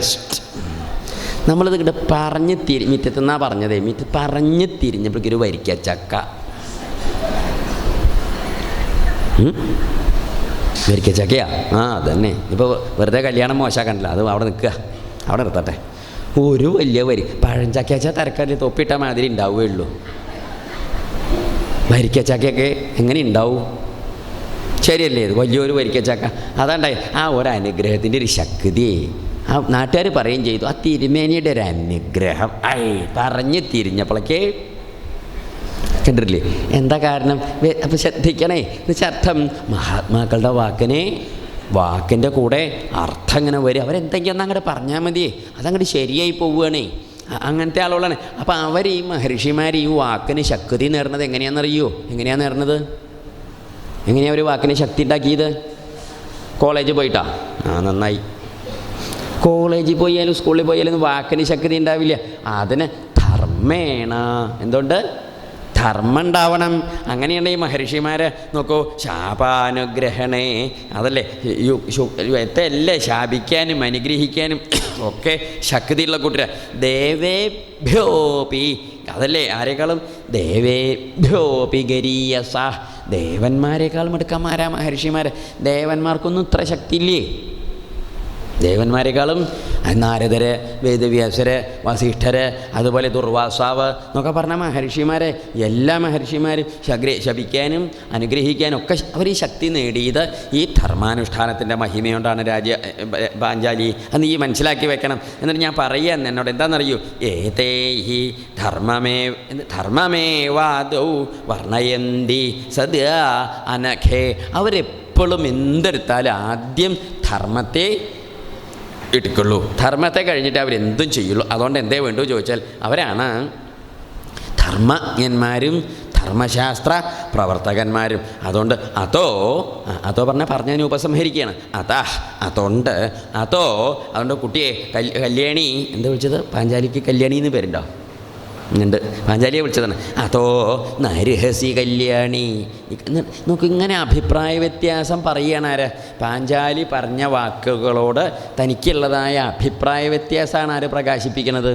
Best നമ്മളിത് ഇങ്ങോട്ട് പറഞ്ഞ് തിരി മിറ്റത്തുനിന്നാ പറഞ്ഞതേ മിറ്റ പറഞ്ഞ് തിരിഞ്ഞപ്പോഴേക്കൊരു വരിക്ക ചക്ക? വരിക്ക ചക്കയാ? ആ അതന്നെ. ഇപ്പോൾ വെറുതെ കല്യാണം മോശമാക്കണ്ടല്ലോ അത് അവിടെ നിൽക്കുക. അവിടെ നിർത്തട്ടെ. ഒരു വലിയ വരി. പഴഞ്ചക്ക വെച്ചാൽ തിരക്കല്ലേ തൊപ്പിട്ട മാതിരി ഉണ്ടാവുകയുള്ളൂ. വരിക്കച്ചക്കയൊക്കെ എങ്ങനെ ഉണ്ടാവും? ശരിയല്ലേ ഇത് വലിയൊരു വരിക്കച്ചക്ക അതാണ്ടായി ആ ഒരു അനുഗ്രഹത്തിന്റെ ഒരു ശക്തിയെ. ആ നാട്ടുകാർ പറയുകയും ചെയ്തു ആ തിരുമേനിയുടെ ഒരു അനുഗ്രഹം ഐ പറഞ്ഞ് തിരിഞ്ഞപ്പോഴേ കണ്ടിട്ടില്ലേ? എന്താ കാരണം? അപ്പം ശ്രദ്ധിക്കണേ എന്നുവെച്ചാൽ അർത്ഥം മഹാത്മാക്കളുടെ വാക്കിനെ വാക്കിന്റെ കൂടെ അർത്ഥം ഇങ്ങനെ വരും. അവരെന്തെങ്കിലും അങ്ങോട്ട് പറഞ്ഞാൽ മതിയേ. അതങ്ങോട്ട് ശരിയായി പോവുകയാണേ. അങ്ങനത്തെ ആളുകളാണ്. അപ്പോൾ അവർ ഈ മഹർഷിമാർ ഈ വാക്കിന് ശക്തി നേടുന്നത് എങ്ങനെയാണെന്നറിയോ? എങ്ങനെയാണ് നേടുന്നത് എങ്ങനെയാണ് അവർ വാക്കിന് ശക്തി ഉണ്ടാക്കിയത്? കോളേജ് പോയിട്ടാ? ആ നന്നായി. കോളേജിൽ പോയാലും സ്കൂളിൽ പോയാലും വാക്കിന് ശക്തി ഉണ്ടാവില്ല. അതിന് ധർമ്മേണ. എന്തുകൊണ്ട് ധർമ്മം ഉണ്ടാവണം അങ്ങനെയാണ് ഈ മഹർഷിമാരെ നോക്കൂ ശാപാനുഗ്രഹണേ. അതല്ലേ? എത്തല്ലേ ശാപിക്കാനും അനുഗ്രഹിക്കാനും ഒക്കെ ശക്തിയുള്ള കൂട്ടര. ദേവേഭ്യോപി. അതല്ലേ? ആരെക്കാളും? ദേവേഭ്യോപി ഗരീയസ. ദേവന്മാരെക്കാളും എടുക്കാമാരാ മഹർഷിമാരെ. ദേവന്മാർക്കൊന്നും ഇത്ര ശക്തിയില്ലേ? ദേവന്മാരെക്കാളും നാരദര് വേദവ്യാസര് വസിഷ്ഠര് അതുപോലെ ദുർവാസാവ് എന്നൊക്കെ പറഞ്ഞ മഹർഷിമാരെ എല്ലാ മഹർഷിമാരും ശഗ്ര ശപിക്കാനും അനുഗ്രഹിക്കാനും ഒക്കെ അവർ ഈ ശക്തി നേടിയത് ഈ ധർമാനുഷ്ഠാനത്തിന്റെ മഹിമയോണ്ടാണ് രാജ പാഞ്ചാലി. അത് ഈ മനസ്സിലാക്കി വെക്കണം. എന്നിട്ട് ഞാൻ പറയാൻ എന്നോട് എന്താണെന്നറിയൂ ഏതേ ഹി ധർമ്മമേ ധർമ്മമേവാദൗ വർണയന്തി സദാ അനഖേ അവരെപ്പോഴും എന്തെടുത്താലും ആദ്യം ധർമ്മത്തെ എടുക്കുള്ളൂ ധർമ്മത്തെ കഴിഞ്ഞിട്ട് അവരെന്തും ചെയ്യുള്ളൂ. അതുകൊണ്ട് എന്തേ വേണ്ടു ചോദിച്ചാൽ അവരാണ് ധർമ്മജ്ഞന്മാരും ധർമ്മശാസ്ത്ര പ്രവർത്തകന്മാരും. അതുകൊണ്ട് അതോ അതോ പറഞ്ഞാൽ പറഞ്ഞ ഞാൻ ഉപസംഹരിക്കുകയാണ്. അതാ അതുകൊണ്ട് അതോ അതുകൊണ്ട് കുട്ടിയെ കൽ കല്യാണി എന്താ വിളിച്ചത്? പാഞ്ചാലിക്ക് കല്യാണി എന്ന് പേരുണ്ടോ? ഉണ്ട് പാഞ്ചാലിയെ വിളിച്ചതാണ്. അതോ നരഹസി കല്യാണി. നോക്ക് ഇങ്ങനെ അഭിപ്രായ വ്യത്യാസം പറയുകയാണ് ആര്? പാഞ്ചാലി പറഞ്ഞ വാക്കുകളോട് തനിക്കുള്ളതായ അഭിപ്രായ വ്യത്യാസമാണ് ആര് പ്രകാശിപ്പിക്കുന്നത്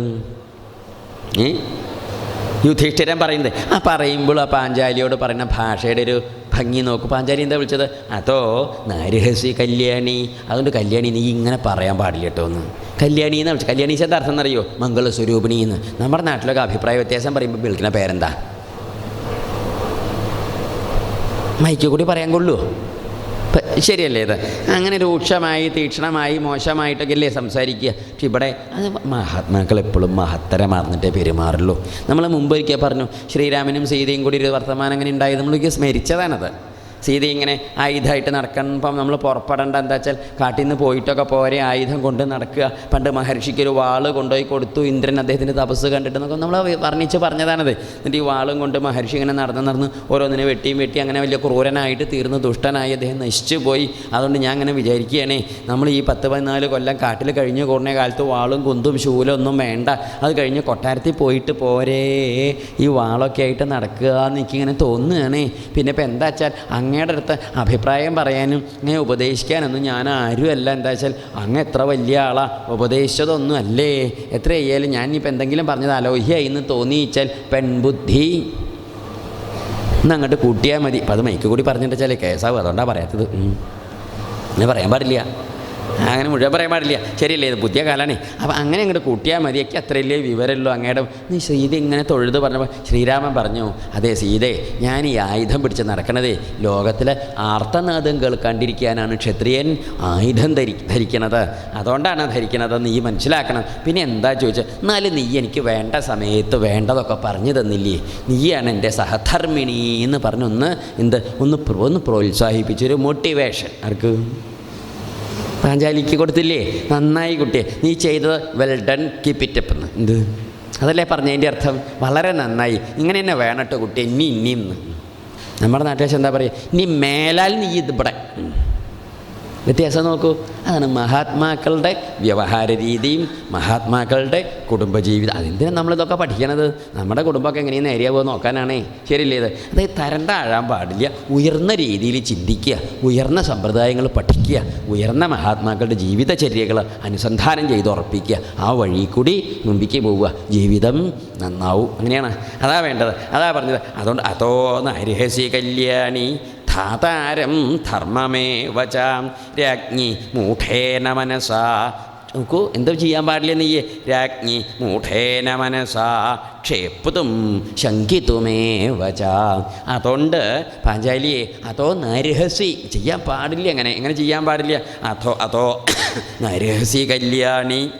യുധിഷ്ഠിരൻ പറയുന്നത്. ആ പറയുമ്പോൾ ആ പാഞ്ചാലിയോട് പറയുന്ന ഭാഷയുടെ ഒരു ഭംഗി നോക്കും. പാഞ്ചാലി എന്താ വിളിച്ചത്? അതോ നാരഹസി കല്യാണി? അതുകൊണ്ട് കല്യാണി നീ ഇങ്ങനെ പറയാൻ പാടില്ല കേട്ടോ എന്ന്. കല്യാണി എന്ന് വിളിച്ചു കല്യാണി എന്താ അർത്ഥം എന്നറിയോ? മംഗളസ്വരൂപിണി എന്ന്. നമ്മുടെ നാട്ടിലൊക്കെ അഭിപ്രായ വ്യത്യാസം പറയുമ്പോൾ വിളിക്കുന്ന പേരെന്താ? മൈക്കൂടി പറയാൻ കൊള്ളുമോ ശരിയല്ലേ ഇത്? അങ്ങനെ രൂക്ഷമായി തീക്ഷണമായി മോശമായിട്ടൊക്കെ അല്ലേ സംസാരിക്കുക? പക്ഷെ ഇവിടെ അത് മഹാത്മാക്കൾ എപ്പോഴും മഹത്തരമാർന്നിട്ടേ പെരുമാറുള്ളൂ. നമ്മൾ മുമ്പ് ഒരിക്കൽ പറഞ്ഞു ശ്രീരാമനും സീതയും കൂടി ഒരു വർത്തമാനം അങ്ങനെ ഉണ്ടായത് നമ്മളൊക്കെ സ്മരിച്ചതാണത്. സീത ഇങ്ങനെ ആയുധമായിട്ട് നടക്കുമ്പം നമ്മൾ പുറപ്പെടേണ്ട എന്താ വെച്ചാൽ കാട്ടിൽ നിന്ന് പോയിട്ടൊക്കെ പോരെ ആയുധം കൊണ്ട് നടക്കുക. പണ്ട് മഹർഷിക്ക് ഒരു വാൾ കൊണ്ടുപോയി കൊടുത്തു. ഇന്ദ്രൻ അദ്ദേഹത്തിന്റെ തപസ് കണ്ടിട്ട് നമ്മൾ വർണിച്ച് പറഞ്ഞതാണത്. എന്നിട്ട് ഈ വാളും കൊണ്ട് മഹർഷി ഇങ്ങനെ നടന്ന് നടന്ന് ഓരോന്നിനെ വെട്ടിയും വെട്ടി അങ്ങനെ വലിയ ക്രൂരനായിട്ട് തീർന്ന് ദുഷ്ടനായി അദ്ദേഹം നശിച്ചു പോയി. അതുകൊണ്ട് ഞാൻ അങ്ങനെ വിചാരിക്കുകയാണേ. നമ്മൾ ഈ പത്ത് പതിനാല് കൊല്ലം കാട്ടിൽ കഴിഞ്ഞ് കൂടുന്ന കാലത്ത് വാളും കുന്തും ശൂലം ഒന്നും വേണ്ട. അത് കഴിഞ്ഞ് കൊട്ടാരത്തിൽ പോയിട്ട് പോരേ. ഈ വാളൊക്കെ ആയിട്ട് നടക്കുക എന്ന് എനിക്കിങ്ങനെ തോന്നുകയാണേ. പിന്നെ ഇപ്പം എന്താ വെച്ചാൽ അങ്ങയുടെ അടുത്ത് അഭിപ്രായം പറയാനും അങ്ങനെ ഉപദേശിക്കാനൊന്നും ഞാൻ ആരുമല്ല. എന്താ വെച്ചാൽ അങ്ങ് എത്ര വലിയ ആളാ ഉപദേശിച്ചതൊന്നും അല്ലേ എത്ര ചെയ്യാലും? ഞാനിപ്പോൾ എന്തെങ്കിലും പറഞ്ഞത് അലോഹ്യായി എന്ന് തോന്നിയിച്ചാൽ പെൺബുദ്ധി. ഇന്ന് അങ്ങോട്ട് കൂട്ടിയാൽ മതി. അപ്പം അത് മൈക്ക് കൂടി പറഞ്ഞിട്ട് വെച്ചാൽ കേസാവും. അതുകൊണ്ടാണ് പറയാത്തത്. അങ്ങനെ പറയാൻ പാടില്ല. അങ്ങനെ മുഴുവൻ പറയാൻ പാടില്ല. ശരിയല്ലേ ഇത് പുതിയ കാലാണേ. അപ്പം അങ്ങനെ അങ്ങോട്ട് കൂട്ടിയാൽ മതി. എനിക്ക് അത്രയല്ലേ വിവരമല്ലോ അങ്ങയുടെ. നീ സീത ഇങ്ങനെ തൊഴുത് പറഞ്ഞപ്പോൾ ശ്രീരാമൻ പറഞ്ഞു അതെ സീതേ ഞാൻ ഈ ആയുധം പിടിച്ച് നടക്കണതേ ലോകത്തിലെ ആർത്തനാദം കേൾക്കാണ്ടിരിക്കാനാണ് ക്ഷത്രിയൻ ആയുധം ധരി ധരിക്കണത്. അതുകൊണ്ടാണ് ധരിക്കണത് നീ മനസ്സിലാക്കണം. പിന്നെ എന്താ ചോദിച്ചാൽ എന്നാലും നീ എനിക്ക് വേണ്ട സമയത്ത് വേണ്ടതൊക്കെ പറഞ്ഞു തന്നില്ലേ. നീയാണ് എന്റെ സഹധർമ്മിണി എന്ന് പറഞ്ഞൊന്ന് എന്ത് ഒന്ന് ഒന്ന് പ്രോത്സാഹിപ്പിച്ചൊരു മോട്ടിവേഷൻ ആർക്ക്? പാഞ്ചാലിക്ക് കൊടുത്തില്ലേ? നന്നായി കുട്ടിയെ. നീ ചെയ്തത് well done keep it up എന്ന്. എന്ത്? അതല്ലേ പറഞ്ഞതിന്റെ അർത്ഥം? വളരെ നന്നായി. ഇങ്ങനെ തന്നെ വേണട്ടോ കുട്ടി ഇനി ഇനിയും നമ്മുടെ നാട്ടിൽ എന്താ പറയുക? ഇനി മേലാൽ നീ ഇത് ഇവിടെ. വ്യത്യാസം നോക്കൂ. അതാണ് മഹാത്മാക്കളുടെ വ്യവഹാര രീതിയും മഹാത്മാക്കളുടെ കുടുംബജീവിതം അതെന്തിനാണ് നമ്മളിതൊക്കെ പഠിക്കണത്? നമ്മുടെ കുടുംബമൊക്കെ എങ്ങനെയാണ് നേരിയാവുക നോക്കാനാണേ. ശരിയല്ലേ ഇത്? അതായത് തരണ്ട ആഴാൻ പാടില്ല. ഉയർന്ന രീതിയിൽ ചിന്തിക്കുക ഉയർന്ന സമ്പ്രദായങ്ങൾ പഠിക്കുക ഉയർന്ന മഹാത്മാക്കളുടെ ജീവിതചര്യകൾ അനുസന്ധാനം ചെയ്ത് ഉറപ്പിക്കുക. ആ വഴി കൂടി മുമ്പിക്ക് പോവുക. ജീവിതം നന്നാവും. അങ്ങനെയാണ്. അതാ വേണ്ടത്. അതാ പറഞ്ഞത്. അതുകൊണ്ട് അതോ നരഹസി കല്യാണി ധാതാരം ധർമ്മമേ വചാം രാജ്ഞി മൂഢേന മനസാ. നോക്കൂ എന്താ ചെയ്യാൻ പാടില്ല നീയെ? രാജ്ഞി മൂഢേന മനസാ. ക്ഷേപ്പതും ശങ്കിത്തുമേ വച അതുകൊണ്ട് പാഞ്ചാലിയെ അതോ നരഹസി ചെയ്യാൻ പാടില്ല അങ്ങനെ? എങ്ങനെ ചെയ്യാൻ പാടില്ല? അതോ അതോ നരഹസി കല്യാണി.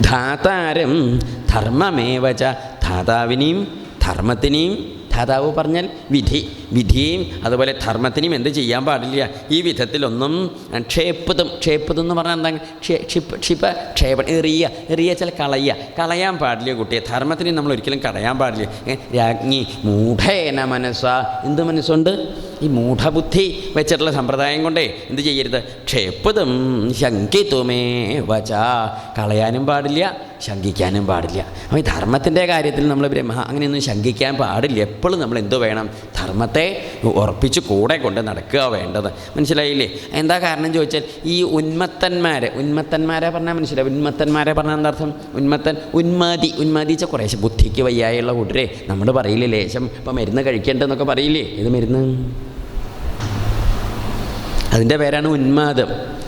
ധാതാരം ധർമ്മമേവച ധാതാവിനെയും ധർമ്മത്തിനെയും ധാതാവ് പറഞ്ഞാൽ വിധി. വിധിയും അതുപോലെ ധർമ്മത്തിനെയും എന്ത് ചെയ്യാൻ പാടില്ല. ഈ വിധത്തിലൊന്നും ക്ഷേപ്പതും ക്ഷേപ്പതും എന്ന് പറഞ്ഞാൽ എന്താ ക്ഷേ ക്ഷിപ്പ ക്ഷിപ്പ ക്ഷേപ എറിയ എറിയ ചില കളയുക കളയാൻ പാടില്ല കുട്ടിയെ. ധർമ്മത്തിനെ നമ്മൾ ഒരിക്കലും കളയാൻ പാടില്ല. രാജ്ഞി മൂഢേന മനസ്സ. എന്ത് മനസ്സുണ്ട്? ഈ മൂഢബുദ്ധി വെച്ചിട്ടുള്ള സമ്പ്രദായം കൊണ്ടേ എന്ത് ചെയ്യരുത്? ക്ഷേപ്പതും ശങ്കിതുമേ വച. കളയാനും പാടില്ല ശങ്കിക്കാനും പാടില്ല. അപ്പോൾ ഈ ധർമ്മത്തിന്റെ കാര്യത്തിൽ നമ്മൾ ബ്രഹ്മ അങ്ങനെയൊന്നും ശങ്കിക്കാൻ പാടില്ല. എപ്പോഴും നമ്മൾ എന്തു വേണം? ധർമ്മത്തെ ഉറപ്പിച്ച് കൂടെ കൊണ്ട് നടക്കുക വേണ്ടത്. മനസ്സിലായില്ലേ? എന്താ കാരണം ചോദിച്ചാൽ ഈ ഉന്മത്തന്മാരെ ഉന്മത്തന്മാരെ പറഞ്ഞാൽ മനസ്സിലായി ഉന്മത്തന്മാരെ പറഞ്ഞാൽ എന്താർത്ഥം ഉന്മത്തൻ ഉന്മാതി ഉന്മാതി വെച്ചാൽ കുറേശ്ശെ ബുദ്ധിക്ക് വയ്യായുള്ള കൂട്ടരെ. നമ്മൾ പറയില്ലേ ലേശം ഇപ്പം മരുന്ന് കഴിക്കേണ്ടതെന്നൊക്കെ പറയില്ലേ? ഇത് മരുന്ന്? അതിന്റെ പേരാണ് ഉന്മാദം.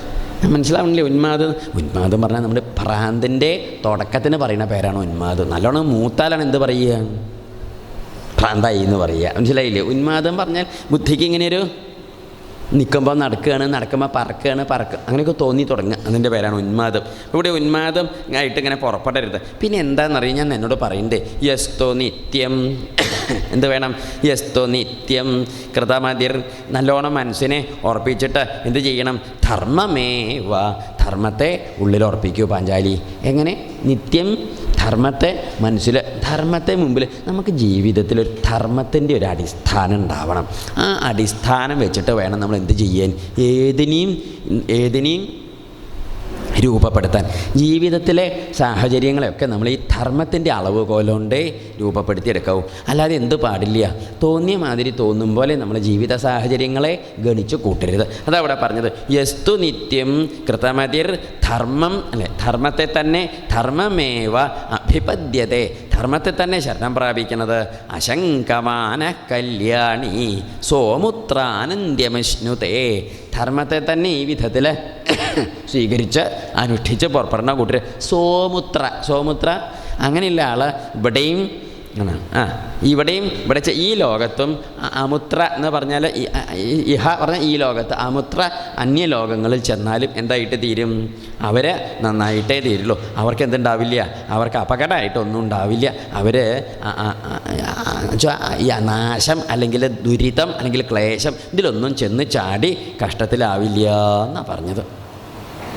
മനസ്സിലാവണില്ലേ ഉന്മാദ്. ഉന്മാദം പറഞ്ഞാൽ നമ്മുടെ ഭ്രാന്തിന്റെ തുടക്കത്തിന് പറയുന്ന പേരാണ് ഉന്മാദ്. നല്ലോണം മൂത്താലാണ് എന്ത് പറയുക? ഭ്രാന്തായി എന്ന് പറയുക. മനസ്സിലായില്ലേ? ഉന്മാദം പറഞ്ഞാൽ ബുദ്ധിക്ക് ഇങ്ങനെ ഒരു നിൽക്കുമ്പോൾ നടക്കുകയാണ് നടക്കുമ്പോൾ പറക്കുകയാണ് പറക്കുക അങ്ങനെയൊക്കെ തോന്നി തുടങ്ങുക. അതിന്റെ പേരാണ് ഉന്മാദം. ഇവിടെ ഉന്മാദം ആയിട്ട് ഇങ്ങനെ പുറപ്പെടരുത്. പിന്നെ എന്താണെന്നറിയാം? ഞാൻ എന്നോട് പറയണ്ടേ? യസ്തോ നിത്യം എന്ത് വേണം? യസ്തു നിത്യം കൃതമതിർ. നല്ലോണം മനസ്സിനെ ഉറപ്പിച്ചിട്ട് എന്ത് ചെയ്യണം? ധർമ്മമേവ. ധർമ്മത്തെ ഉള്ളിൽ ഉറപ്പിക്കൂ പാഞ്ചാലി. എങ്ങനെ? നിത്യം ധർമ്മത്തെ മനസ്സിൽ ധർമ്മത്തെ മുമ്പിൽ നമുക്ക് ജീവിതത്തിൽ ഒരു ധർമ്മത്തിന്റെ ഒരു അടിസ്ഥാനം ഉണ്ടാവണം. ആ അടിസ്ഥാനം വെച്ചിട്ട് വേണം നമ്മൾ എന്ത് ചെയ്യാൻ. ഏതിനെയും ഏതിനെയും രൂപപ്പെടുത്താൻ. ജീവിതത്തിലെ സാഹചര്യങ്ങളെയൊക്കെ നമ്മൾ ഈ ധർമ്മത്തിന്റെ അളവ് കൊണ്ടേ രൂപപ്പെടുത്തിയെടുക്കാവും. അല്ലാതെ എന്ത് പാടില്ല. തോന്നിയ മാതിരി തോന്നും പോലെ നമ്മൾ ജീവിത സാഹചര്യങ്ങളെ ഗണിച്ച് കൂട്ടരുത്. അതവിടെ പറഞ്ഞത്. യസ്തു നിത്യം കൃതമതിർ ധർമ്മം അല്ലെ ധർമ്മത്തെ തന്നെ ധർമ്മമേവ അഭിപദ്യത്തെ ധർമ്മത്തെ തന്നെ ശരണം പ്രാപിക്കുന്നത് അശങ്കമാന കല്യാണി സോമുത്രാനന്ദ്യമശ്നുതേ ധർമ്മത്തെ തന്നെ ഈ വിധത്തിൽ സ്വീകരിച്ച് അനുഷ്ഠിച്ച് പുറപ്പെടുന്ന കൂട്ടർ സോമുത്ര. സോമുത്ര അങ്ങനെയുള്ള ആൾ ഇവിടെയും എന്നാണ് ആ ഇവിടെയും ഇവിടെ ഈ ലോകത്തും അമുത്ര എന്ന് പറഞ്ഞാൽ ഇഹ പറഞ്ഞാൽ ഈ ലോകത്ത് അമുത്ര അന്യ ലോകങ്ങളിൽ ചെന്നാലും എന്തായിട്ട് തീരും? അവർ നന്നായിട്ടേ തീരുള്ളൂ. അവർക്ക് എന്തുണ്ടാവില്ല? അവർക്ക് അപകടമായിട്ടൊന്നും ഉണ്ടാവില്ല. അവർ നാശം അല്ലെങ്കിൽ ദുരിതം അല്ലെങ്കിൽ ക്ലേശം ഇതിലൊന്നും ചെന്ന് ചാടി കഷ്ടത്തിലാവില്ല എന്നാണ് പറഞ്ഞത്.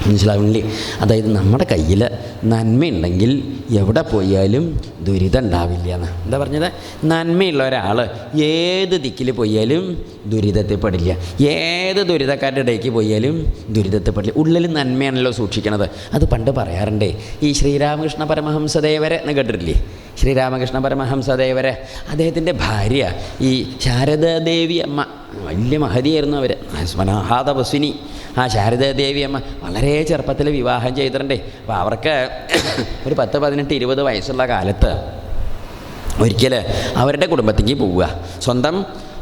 മനസ്സിലാവുന്നില്ലേ? അതായത് നമ്മുടെ കയ്യിൽ നന്മയുണ്ടെങ്കിൽ എവിടെ പോയാലും ദുരിതം ഉണ്ടാവില്ല എന്ന്. എന്താ പറഞ്ഞത്? നന്മയുള്ള ഒരാൾ ഏത് ദിക്കിൽ പോയാലും ദുരിതത്തിൽ പെടില്ല ഏത് ദുരിതക്കാരുടെ ഇടയ്ക്ക് പോയാലും ദുരിതത്തിൽ പെടില്ല ഉള്ളിൽ നന്മയാണല്ലോ സൂക്ഷിക്കണത്. അത് പണ്ട് പറയാറുണ്ടേ ഈ ശ്രീരാമകൃഷ്ണ പരമഹംസദേവരെ എന്ന് കേട്ടിട്ടില്ലേ? ശ്രീരാമകൃഷ്ണ പരമഹംസദേവരെ അദ്ദേഹത്തിന്റെ ഭാര്യ ഈ ശാരദാദേവി അമ്മ വലിയ മഹതിയായിരുന്നു അവർ സ്വനാഹാതപസ്വിനി ആ ശാരദാദേവി അമ്മ വളരെ ചെറുപ്പത്തിൽ വിവാഹം ചെയ്തിട്ടുണ്ടേ. അപ്പോൾ അവർക്ക് ഒരു പത്ത് പതിനെട്ട് ഇരുപത് വയസ്സുള്ള കാലത്ത് ഒരിക്കൽ അവരുടെ കുടുംബത്തേക്ക് പോവുക. സ്വന്തം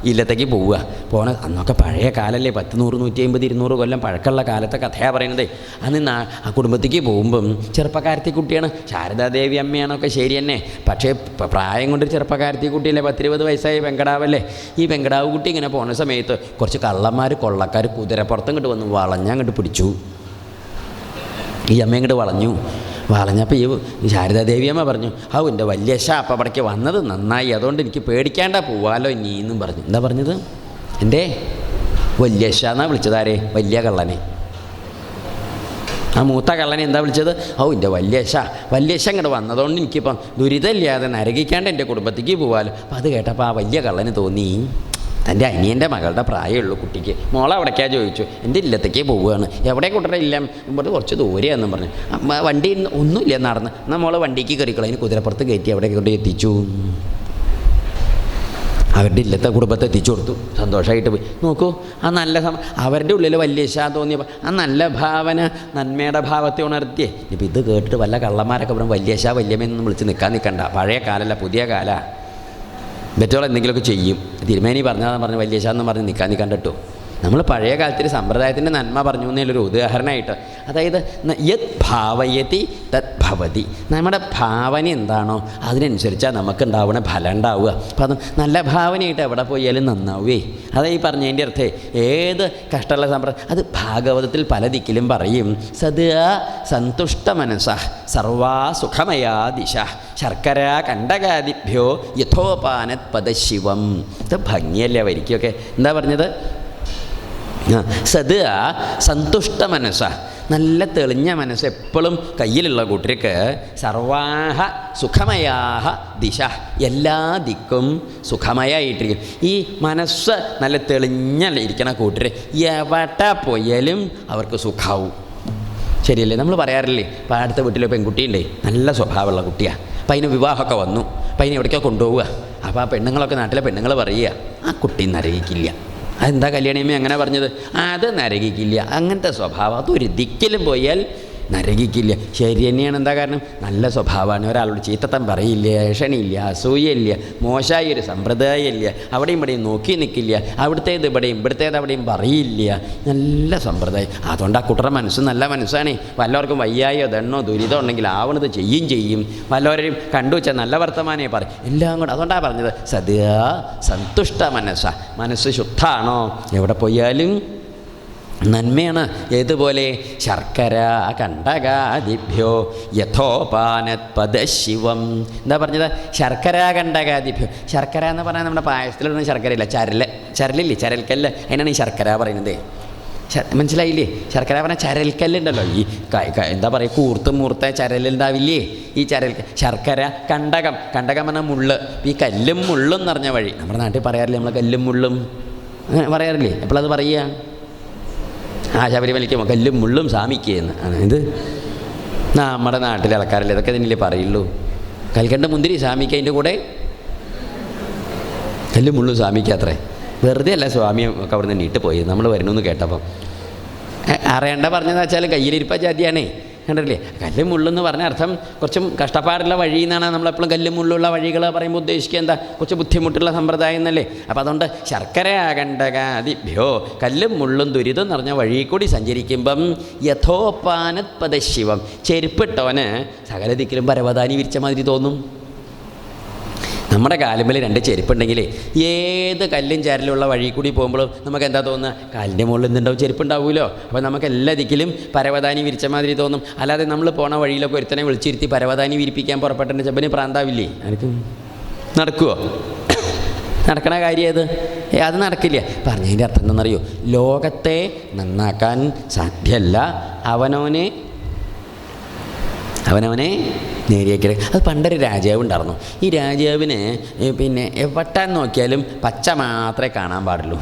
ഇല്ലത്തേക്ക് പോവുക. പോണ. അന്നൊക്കെ പഴയ കാലല്ലേ. പത്ത് നൂറ് നൂറ്റി അമ്പത് ഇരുന്നൂറ് കൊല്ലം പഴക്കമുള്ള കാലത്തെ കഥയാണ് പറയുന്നത് അന്ന് ആ കുടുംബത്തേക്ക് പോകുമ്പം ചെറുപ്പക്കാരത്തി കുട്ടിയാണ് ശാരദാദേവി അമ്മയാണൊക്കെ ശരി തന്നെ. പക്ഷേ പ്രായം കൊണ്ട് ചെറുപ്പക്കാരത്തി കുട്ടിയല്ലേ പത്തിരുപത് വയസ്സായ വെങ്കടാവല്ലേ. ഈ വെങ്കടാവ് കുട്ടി ഇങ്ങനെ പോണ സമയത്ത് കുറച്ച് കള്ളന്മാർ കൊള്ളക്കാർ കുതിരപ്പുറത്തും ഇങ്ങോട്ട് വന്നു വളഞ്ഞങ്ങോട്ട് പിടിച്ചു. ഈ അമ്മ ഇങ്ങോട്ട് വളഞ്ഞു. വളഞ്ഞപ്പോൾ ഈ ശാരദാദേവിയമ്മ പറഞ്ഞു ഹൗ എന്റെ വല്യശ അപ്പം അവിടേക്ക് വന്നത് നന്നായി അതുകൊണ്ട് എനിക്ക് പേടിക്കാണ്ട പോവാലോ നീ എന്നും പറഞ്ഞു. എന്താ പറഞ്ഞത്? എന്റെ വല്യശ എന്നാ വിളിച്ചതാരേ വലിയ കള്ളനെ. ആ മൂത്ത കള്ളനെ എന്താ വിളിച്ചത്? ഔ എന്റെ വല്യശ വല്യശ ഇങ്ങോട്ട് വന്നതുകൊണ്ട് എനിക്കിപ്പം ദുരിതമില്ലാതെ നരകിക്കാണ്ട് എന്റെ കുടുംബത്തേക്ക് പോവാലോ. അപ്പം അത് കേട്ടപ്പോൾ ആ വലിയ കള്ളന് തോന്നി. തന്റെ അനിയന്റെ മകളുടെ പ്രായമുള്ളൂ കുട്ടിക്ക്. മോളെ അവിടേക്കാ ചോദിച്ചു എന്റെ ഇല്ലത്തേക്ക് പോവുകയാണ്? എവിടെ കുട്ടറ ഇല്ല? ഇവിടെ കുറച്ച് ദൂരെയാണെന്നും പറഞ്ഞു. വണ്ടി ഒന്നുമില്ല നടന്ന്. എന്നാൽ മോളെ വണ്ടിക്ക് കയറിക്കളെ അതിന് കുതിരപ്പുറത്ത് കയറ്റി അവിടെ കൊണ്ട് എത്തിച്ചു. അവരുടെ ഇല്ലത്തെ കുടുംബത്തെ എത്തിച്ചു കൊടുത്തു. സന്തോഷമായിട്ട് പോയി. നോക്കൂ ആ നല്ല സമ അവരുടെ ഉള്ളിൽ വലിയ ഇഷ തോന്നിയപ്പോൾ ആ നല്ല ഭാവന നന്മയുടെ ഭാവത്തെ ഉണർത്തിയേ. ഇപ്പം ഇത് കേട്ടിട്ട് വല്ല കള്ളന്മാരൊക്കെ പറയും വലിയ ഇഷ വല്യമ്മയെന്ന് വിളിച്ച് നിൽക്കാൻ നിൽക്കണ്ട. പഴയ കാലമല്ല പുതിയ കാല. ബെറ്റോൾ എന്തെങ്കിലുമൊക്കെ ചെയ്യും. തിരുമേനി പറഞ്ഞാന്ന് പറഞ്ഞ് വലിയ എന്ന് പറഞ്ഞ് നിൽക്കാൻ നിൽക്കാൻ കേട്ടോ നമ്മൾ പഴയ കാലത്തിൽ സമ്പ്രദായത്തിന്റെ നന്മ പറഞ്ഞു എന്നൊരു ഉദാഹരണമായിട്ട്. അതായത് യത് ഭാവയതി തത് ഭവതി. നമ്മുടെ ഭാവന എന്താണോ അതിനനുസരിച്ചാണ് നമുക്കുണ്ടാവുന്ന ഫലം ഉണ്ടാവുക. അപ്പം അത് നല്ല ഭാവനയായിട്ട് എവിടെ പോയാലും നന്നാവേ അതാ ഈ പറഞ്ഞതിന്റെ അർത്ഥേ. ഏത് കഷ്ടമുള്ള സമ്പ്രദായം അത് ഭാഗവതത്തിൽ പല ദിക്കിലും പറയും. സദാ സന്തുഷ്ട മനസ്സ സർവാ സുഖമയാ ദിശ ശർക്കര കണ്ടകാദിഭ്യോ യഥോപാനത് പദശിവം ഇത് ഭംഗിയല്ലേ വരിക്കൊക്കെ. എന്താ പറഞ്ഞത്? സത് സന്തുഷ്ട മനസ്സാ. നല്ല തെളിഞ്ഞ മനസ്സ് എപ്പോഴും കയ്യിലുള്ള കൂട്ടർക്ക് സർവാഹ സുഖമയാഹ ദിശ. എല്ലാ ദിക്കും സുഖമയായിട്ടിരിക്കും. ഈ മനസ്സ് നല്ല തെളിഞ്ഞ ഇരിക്കണ കൂട്ടർ എവിടെ പോയാലും അവർക്ക് സുഖാവും. ശരിയല്ലേ? നമ്മൾ പറയാറില്ലേ ഇപ്പം അടുത്ത വീട്ടിലെ പെൺകുട്ടിയുണ്ടേ. നല്ല സ്വഭാവമുള്ള കുട്ടിയാണ് അപ്പം അതിന് വിവാഹമൊക്കെ വന്നു. അപ്പം അതിനെ എവിടേക്കോ കൊണ്ടുപോവുക? അപ്പോൾ ആ പെണ്ണുങ്ങളൊക്കെ നാട്ടിലെ പെണ്ണുങ്ങൾ പറയുക ആ കുട്ടി നരകിക്കില്ല അതെന്താ കല്യാണിയമ്മ അങ്ങനെ പറഞ്ഞത്? അത് നരകിക്കില്ല. അങ്ങനത്തെ സ്വഭാവം. അതൊരു ദിക്കിലും പോയാൽ നരകിക്കില്ല. ശരി തന്നെയാണ്. എന്താ കാരണം? നല്ല സ്വഭാവമാണ്. ഒരാളോട് ചീത്തത്തം പറയില്ല ഏഷണിയില്ല അസൂയയില്ല മോശമായ ഒരു സമ്പ്രദായമില്ല. അവിടെയും ഇവിടെയും നോക്കി നിൽക്കില്ല അവിടുത്തേത് ഇവിടെയും ഇവിടുത്തേത് അവിടെയും പറയില്ല. നല്ല സമ്പ്രദായം. അതുകൊണ്ട് ആ കുട്ടറ മനസ്സ് നല്ല മനസ്സാണ്. വല്ലവർക്കും വയ്യായോ ദണ്ണോ ദുരിതം ഉണ്ടെങ്കിൽ ആവണത് ചെയ്യും ചെയ്യും. വല്ലവരെയും കണ്ടു വെച്ചാൽ നല്ല വർത്തമാനേ പറയും. എല്ലാം കൂടെ. അതുകൊണ്ടാണ് പറഞ്ഞത്. സദ്യ സന്തുഷ്ട മനസ്സാണ് മനസ്സ് ശുദ്ധാണോ? എവിടെ പോയാലും നന്മയാണ്. ഏതുപോലെ? ശർക്കര കണ്ടകാദിഭ്യോ യഥോപാനത് പദശിവം എന്താ പറഞ്ഞത്? ശർക്കര കണ്ടകാദിഭ്യോ ശർക്കര എന്ന് പറഞ്ഞാൽ നമ്മുടെ പായസത്തിലൊന്നും ശർക്കരയില്ല? ചരൽ ചരലില്ലേ? ചരൽക്കല്ല്. അതിനാണ് ഈ ശർക്കര പറയുന്നത്. മനസ്സിലായില്ലേ? ശർക്കര പറഞ്ഞാൽ ചരൽക്കല്ലുണ്ടല്ലോ. ഈ എന്താ പറയുക? കൂർത്ത് മൂർത്ത ചരലുണ്ടാവില്ലേ ഈ ചരൽ ശർക്കര കണ്ടകം. കണ്ടകം പറഞ്ഞാൽ മുള്ള്. ഈ കല്ലും മുള്ളും നിറഞ്ഞ വഴി. നമ്മുടെ നാട്ടിൽ പറയാറില്ലേ നമ്മൾ കല്ലും മുള്ളും? അങ്ങനെ പറയാറില്ലേ? എപ്പോഴത് പറയുക? ആ ശബരിമലയ്ക്ക് കല്ലും മുള്ളും സാമിക്കുകയെന്ന് ഇത് നമ്മുടെ നാട്ടിലെ ആൾക്കാരല്ലേ ഇതൊക്കെ തന്നെയല്ലേ പറയുള്ളൂ. കൽക്കണ്ട മുന്തിരി സ്വാമിക്ക് അതിന്റെ കൂടെ കല്ലും മുള്ളും സ്വാമിക്കാത്രേ വെറുതെ അല്ല സ്വാമി ഒക്കെ അവിടെ നിന്ന് നീട്ട് പോയി നമ്മൾ വരണമെന്ന് കേട്ടപ്പം. അറിയണ്ട പറഞ്ഞതെന്ന് വെച്ചാൽ കയ്യിലിരിപ്പ ജാതിയാണേ. കണ്ടില്ലേ കല്ലും മുള്ളെന്ന് പറഞ്ഞ അർത്ഥം കുറച്ചും കഷ്ടപ്പാടുള്ള വഴി എന്നാണ് നമ്മളെപ്പോഴും കല്ലും മുള്ളുള്ള വഴികൾ പറയുമ്പോൾ ഉദ്ദേശിക്കുക. എന്താ? കുറച്ച് ബുദ്ധിമുട്ടുള്ള സമ്പ്രദായം എന്നല്ലേ? അപ്പോൾ അതുകൊണ്ട് ശർക്കര ആകണ്ടകാതിഭ്യോ കല്ലും മുള്ളും ദുരിതം നിറഞ്ഞ വഴി കൂടി സഞ്ചരിക്കുമ്പം യഥോപാനത് പദശിവം ചെരുപ്പിട്ടവന് സകല ദിക്കിലും പരവതാനി വിരിച്ച മാതിരി തോന്നും. നമ്മുടെ കാലുമ്പിൽ രണ്ട് ചെരുപ്പുണ്ടെങ്കിൽ ഏത് കല്ലും ചരലുള്ള വഴി കൂടി പോകുമ്പോഴും നമുക്ക് എന്താ തോന്നുക? കാലിന്റെ മുകളിൽ എന്തുണ്ടാവും ചെരുപ്പുണ്ടാവുമല്ലോ അപ്പോൾ നമുക്ക് എല്ലാ ദിക്കിലും പരവതാനി വിരിച്ച മാതിരി തോന്നും. അല്ലാതെ നമ്മൾ പോണ വഴിയിലൊക്കെ ഒരുത്തനെ വിളിച്ചിരുത്തി പരവതാനി വിരിപ്പിക്കാൻ പുറപ്പെട്ടതിന്റെ ചെപ്പന് പ്രാന്താവില്ലേ? എനിക്ക് നടക്കുമോ നടക്കണ കാര്യം അത് അത് നടക്കില്ല. പറഞ്ഞതിന്റെ അർത്ഥം എന്താണെന്നറിയോ? ലോകത്തെ നന്നാക്കാൻ സാധ്യമല്ല അവനവനെ അവനവനെ നേരിയാക്കിയത് അത് പണ്ടൊരു രാജാവ് ഉണ്ടായിരുന്നു. ഈ രാജാവിന് പിന്നെ എവിടെ നോക്കിയാലും പച്ച മാത്രമേ കാണാൻ പാടുള്ളൂ.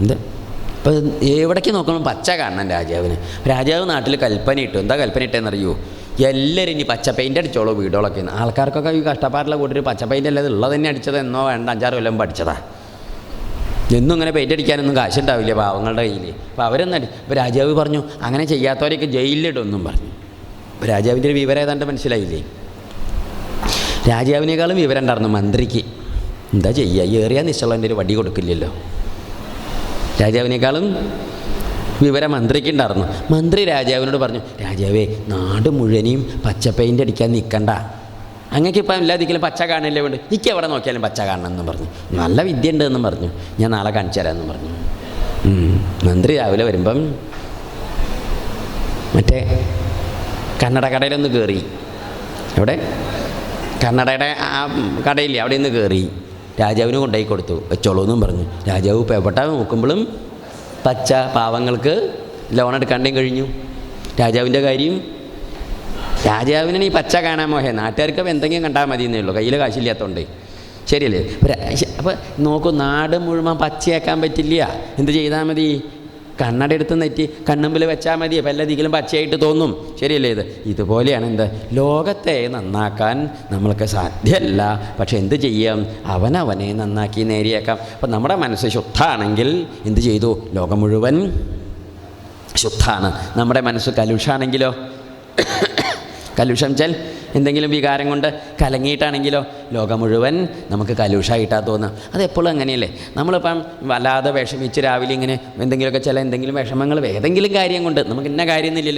എന്ത്? അപ്പോൾ എവിടേക്ക് നോക്കണം പച്ച കാണണം രാജാവിന്. രാജാവ് നാട്ടിൽ കൽപ്പന ഇട്ടു. എന്താ കൽപ്പന ഇട്ടെന്നറിയോ? എല്ലാവരും ഇനി പച്ച പെയിന്റ് അടിച്ചോളൂ വീടുകളൊക്കെ. ആൾക്കാർക്കൊക്കെ ഈ കഷ്ടപ്പാടുള്ള കൂട്ടർ പച്ച പെയിന്റ് അല്ലാതെ ഉള്ളത് തന്നെ അടിച്ചത് എന്നോ വേണ്ട അഞ്ചാറ് കൊല്ലം പഠിച്ചതാ. എന്നും ഇങ്ങനെ പെയിന്റ് അടിക്കാനൊന്നും കാശുണ്ടാവില്ല പാവങ്ങളുടെ കയ്യിൽ അപ്പോൾ അവരൊന്നും അടി രാജാവ് പറഞ്ഞു അങ്ങനെ ചെയ്യാത്തവരെയൊക്കെ ജയിലിലിടുമെന്നും പറഞ്ഞു. രാജാവിന്റെ ഒരു വിവരം ഏതാണ്ട് മനസ്സിലായില്ലേ? രാജാവിനേക്കാളും വിവരം ഉണ്ടായിരുന്നു മന്ത്രിക്ക്. എന്താ ചെയ്യുക ഏറിയ നിശ്ചളന്റെ ഒരു വടി കൊടുക്കില്ലല്ലോ. രാജാവിനേക്കാളും വിവരം മന്ത്രിക്ക് ഉണ്ടായിരുന്നു. മന്ത്രി രാജാവിനോട് പറഞ്ഞു രാജാവേ നാട് മുഴുവനെയും പച്ച പെയിന്റ് അടിക്കാൻ നിൽക്കണ്ട അങ്ങക്ക് ഇപ്പം എല്ലാ പച്ച കാണില്ലേ വേണ്ട എനിക്ക് എവിടെ നോക്കിയാലും പച്ച കാണണം എന്ന് പറഞ്ഞു. നല്ല വിദ്യ ഉണ്ട് എന്നും പറഞ്ഞു. ഞാൻ നാളെ കാണിച്ചു തരാമെന്ന് പറഞ്ഞു. മന്ത്രി രാവിലെ വരുമ്പം മറ്റേ കന്നഡ കടയിലൊന്ന് കയറി എവിടെ? കന്നഡയുടെ ആ കടയില്ലേ? അവിടെ നിന്ന് കയറി രാജാവിന് കൊണ്ടുപോയി കൊടുത്തു. വെച്ചോളൂ എന്നും പറഞ്ഞു. രാജാവ് പേപ്പട്ട നോക്കുമ്പോഴും പച്ച പാവങ്ങൾക്ക് ലോൺ എടുക്കാണ്ടേയും കഴിഞ്ഞു. രാജാവിന്റെ കാര്യം രാജാവിനെ ഈ പച്ച കാണാൻ മോഹേ. നാട്ടുകാർക്ക് എന്തെങ്കിലും കണ്ടാൽ മതി എന്നേ ഉള്ളൂ. കയ്യിൽ കാശില്ലാത്തതുകൊണ്ട് ശരിയല്ലേ? അപ്പോൾ നോക്കൂ നാട് മുഴുവൻ പച്ചയാക്കാൻ പറ്റില്ല. എന്ത് ചെയ്താൽ മതി? കണ്ണട എടുത്ത് നെറ്റി കണ്ണുമ്പിൽ വെച്ചാൽ മതി. അപ്പം എല്ലാതിലും പച്ചയായിട്ട് തോന്നും. ശരിയല്ലേ ഇത്? ഇതുപോലെയാണ് എന്ത്? ലോകത്തെ നന്നാക്കാൻ നമ്മൾക്ക് സാധ്യമല്ല പക്ഷെ എന്ത് ചെയ്യാം? അവനവനെ നന്നാക്കി നേരിയേക്കാം. അപ്പം നമ്മുടെ മനസ്സ് ശുദ്ധാണെങ്കിൽ എന്ത് ചെയ്തു? ലോകം മുഴുവൻ ശുദ്ധാണ്. നമ്മുടെ മനസ്സ് കലുഷാണെങ്കിലോ? കലുഷം വെച്ചാൽ എന്തെങ്കിലും വികാരം കൊണ്ട് കലങ്ങിയിട്ടാണെങ്കിലോ ലോകം മുഴുവൻ നമുക്ക് കലുഷായിട്ടാ തോന്നുക അതെപ്പോഴും അങ്ങനെയല്ലേ? നമ്മളിപ്പം വല്ലാതെ വിഷമിച്ച് രാവിലെ ഇങ്ങനെ എന്തെങ്കിലുമൊക്കെ ചില എന്തെങ്കിലും വിഷമങ്ങൾ ഏതെങ്കിലും കാര്യം കൊണ്ട് നമുക്ക് ഇന്ന കാര്യം എന്നില്ലല്ലോ